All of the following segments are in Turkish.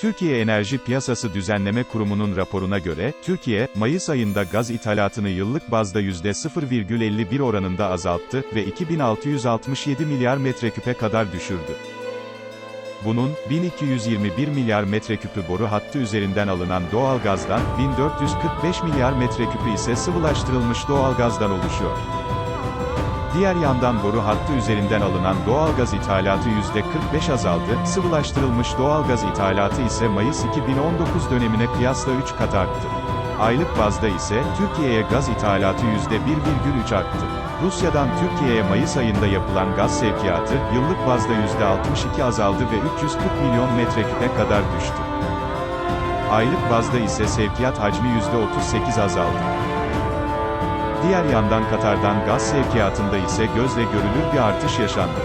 Türkiye Enerji Piyasası Düzenleme Kurumu'nun raporuna göre, Türkiye, Mayıs ayında gaz ithalatını yıllık bazda %0,51 oranında azalttı ve 2667 milyar metreküpe kadar düşürdü. Bunun, 1221 milyar metreküpü boru hattı üzerinden alınan doğalgazdan, 1445 milyar metreküpü ise sıvılaştırılmış doğalgazdan oluşuyor. Diğer yandan boru hattı üzerinden alınan doğalgaz ithalatı %45 azaldı, sıvılaştırılmış doğalgaz ithalatı ise Mayıs 2019 dönemine kıyasla 3 kat arttı. Aylık bazda ise, Türkiye'ye gaz ithalatı %1,3 arttı. Rusya'dan Türkiye'ye Mayıs ayında yapılan gaz sevkiyatı, yıllık bazda %62 azaldı ve 340 milyon metreküpe kadar düştü. Aylık bazda ise sevkiyat hacmi %38 azaldı. Diğer yandan Katar'dan gaz sevkiyatında ise gözle görülür bir artış yaşandı.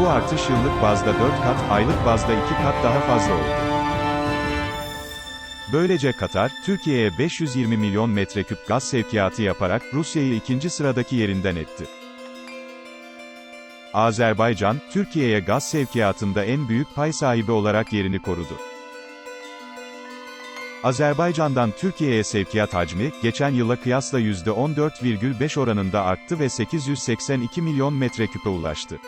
Bu artış yıllık bazda 4 kat, aylık bazda 2 kat daha fazla oldu. Böylece Katar, Türkiye'ye 520 milyon metreküp gaz sevkiyatı yaparak Rusya'yı ikinci sıradaki yerinden etti. Azerbaycan, Türkiye'ye gaz sevkiyatında en büyük pay sahibi olarak yerini korudu. Azerbaycan'dan Türkiye'ye sevkiyat hacmi, geçen yıla kıyasla %14,5 oranında arttı ve 882 milyon metreküpe ulaştı.